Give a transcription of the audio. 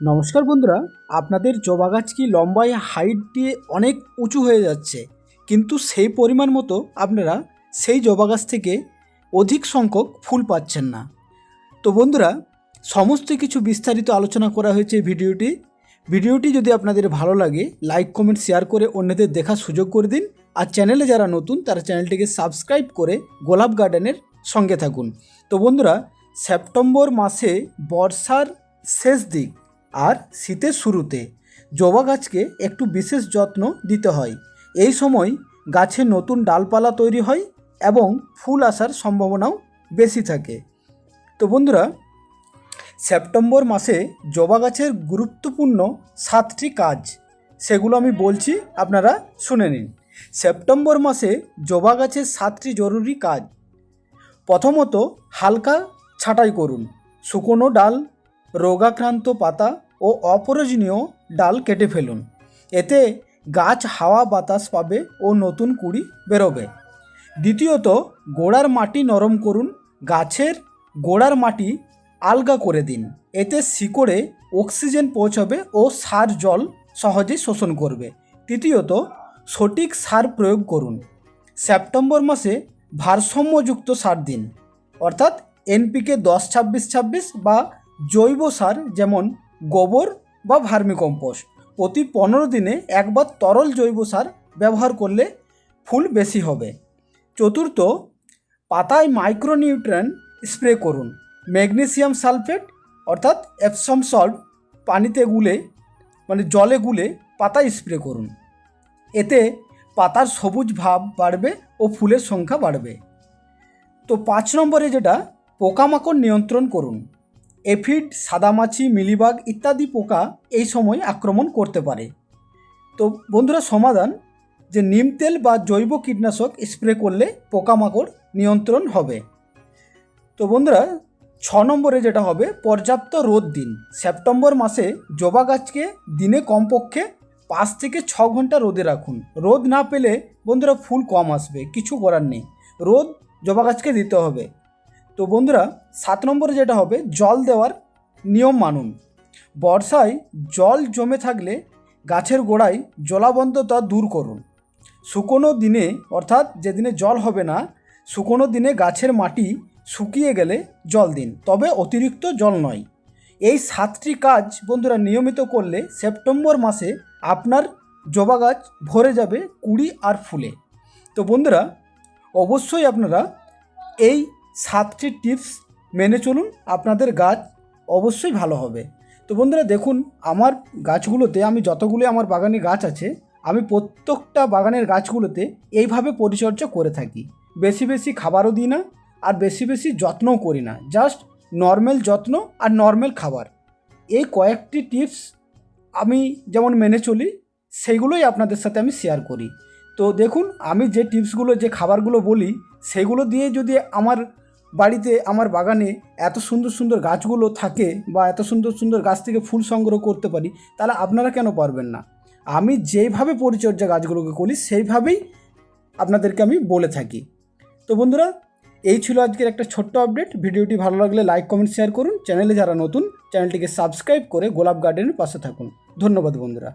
নমস্কার বন্ধুরা, আপনাদের জবা গাছ কি লম্বায় হাইট দিয়ে অনেক উঁচু হয়ে যাচ্ছে? কিন্তু সেই পরিমাণ মতো আপনারা সেই জবা গাছ থেকে অধিক সংখ্যক ফুল পাচ্ছেন না। তো বন্ধুরা, সমস্ত কিছু বিস্তারিত আলোচনা করা হয়েছে ভিডিওটি। ভিডিওটি যদি আপনাদের ভালো লাগে লাইক কমেন্ট শেয়ার করে অন্যদের দেখার সুযোগ করে দিন। আর চ্যানেলে যারা নতুন, তারা চ্যানেলটিকে সাবস্ক্রাইব করে গোলাপ গার্ডেনের সঙ্গে থাকুন। তো বন্ধুরা সেপ্টেম্বর মাসে বর্ষার শেষ দিক। আর শীতের শুরুতে জবা গাছকে একটু বিশেষ যত্ন দিতে হয়। এই সময় গাছে নতুন ডালপালা তৈরি হয় এবং ফুল আসার সম্ভাবনাও বেশি থাকে। তো বন্ধুরা, সেপ্টেম্বর মাসে জবা গাছের গুরুত্বপূর্ণ সাতটি কাজ, সেগুলো আমি বলছি, আপনারা শুনে নিন। সেপ্টেম্বর মাসে জবা গাছের সাতটি জরুরি কাজ। প্রথমত হালকা ছাঁটাই করুন, শুকনো ডাল রোগাক্রান্ত পাতা ও অপ্রয়োজনীয় ডাল কেটে ফেলুন। এতে গাছ হাওয়া বাতাস পাবে ও নতুন কুড়ি বেরোবে। দ্বিতীয়ত, গোড়ার মাটি নরম করুন। গাছের গোড়ার মাটি আলগা করে দিন। এতে শিকড়ে অক্সিজেন পৌঁছাবে ও সার জল সহজে শোষণ করবে। তৃতীয়ত, সঠিক সার প্রয়োগ করুন। সেপ্টেম্বর মাসে ভারসাম্যযুক্ত সার দিন। অর্থাৎ এনপিকে দশ ছাব্বিশ ছাব্বিশ বা জৈব সার যেমন গোবর বা ভার্মিকম্পোস্ট। প্রতি পনেরো দিনে একবার তরল জৈব সার ব্যবহার করলে ফুল বেশি হবে। চতুর্থ, পাতায় মাইক্রোনিউট্রেন স্প্রে করুন। ম্যাগনেসিয়াম সালফেট, অর্থাৎ এপসম সল্ট পানিতে গুলে মানে জলে গুলে পাতায় স্প্রে করুন। এতে পাতার সবুজ ভাব বাড়বে ও ফুলের সংখ্যা বাড়বে। তো পাঁচ নম্বরে যেটা, পোকামাকড় নিয়ন্ত্রণ করুন। এফিড, সাদামাছি, মিলিবাগ ইত্যাদি পোকা এই সময় আক্রমণ করতে পারে। তো বন্ধুরা, সমাধান, যে নিম তেল বা জৈব কীটনাশক স্প্রে করলে পোকামাকড় নিয়ন্ত্রণ হবে। তো বন্ধুরা, ছ নম্বরে যেটা হবে, পর্যাপ্ত রোদ দিন। সেপ্টেম্বর মাসে জবা গাছকে দিনে কমপক্ষে পাঁচ থেকে ছ ঘণ্টা রোদে রাখুন। রোদ না পেলে বন্ধুরা, ফুল কম আসবে, কিছু করার নেই। রোদ জবা গাছকে দিতে হবে। তো বন্ধুরা, সাত নম্বরে যেটা হবে, জল দেওয়ার নিয়ম মানুন। বর্ষায় জল জমে থাকলে গাছের গোড়ায় জলাবদ্ধতা দূর করুন। শুকনো দিনে, অর্থাৎ যেদিনে জল হবে না, শুকনো দিনে গাছের মাটি শুকিয়ে গেলে জল দিন, তবে অতিরিক্ত জল নয়। এই সাতটি কাজ বন্ধুরা নিয়মিত করলে সেপ্টেম্বর মাসে আপনার জবা গাছ ভরে যাবে কুড়ি আর ফুলে। তো বন্ধুরা, অবশ্যই আপনারা এই সাতটি টিপস মেনে চলুন আপনাদের গাছ অবশ্যই ভালো হবে। তো বন্ধুরা দেখুন, আমার গাছগুলোতে আমি যতগুলো আমার বাগানে গাছ আছে, আমি প্রত্যেকটা বাগানের গাছগুলোতে এইভাবে পরিচর্যা করে থাকি। বেশি বেশি খাবারও দিই না আর বেশি বেশি যত্নও করি না, জাস্ট নর্মাল যত্ন আর নর্মাল খাবার। এই কয়েকটি টিপস আমি যেমন মেনে চলি, সেইগুলোই আপনাদের সাথে আমি শেয়ার করি। তো দেখুন, আমি যে টিপসগুলো, যে খাবারগুলো বলি, সেগুলো দিয়ে যদি আমার বাড়িতে, আমার বাগানে এত সুন্দর সুন্দর গাছগুলো থাকে বা এত সুন্দর সুন্দর গাছ থেকে ফুল সংগ্রহ করতে পারি, তাহলে আপনারা কেন পারবেন না? আমি যেইভাবে পরিচর্যা গাছগুলোকে করি, সেইভাবেই আপনাদেরকে আমি বলে থাকি। তো বন্ধুরা, এই ছিল আজকের একটা ছোট্ট আপডেট ভিডিওটি ভালো লাগলে লাইক কমেন্ট শেয়ার করুন। চ্যানেলে যারা নতুন, চ্যানেলটিকে সাবস্ক্রাইব করে গোলাপ গার্ডেনের পাশে থাকুন। ধন্যবাদ বন্ধুরা।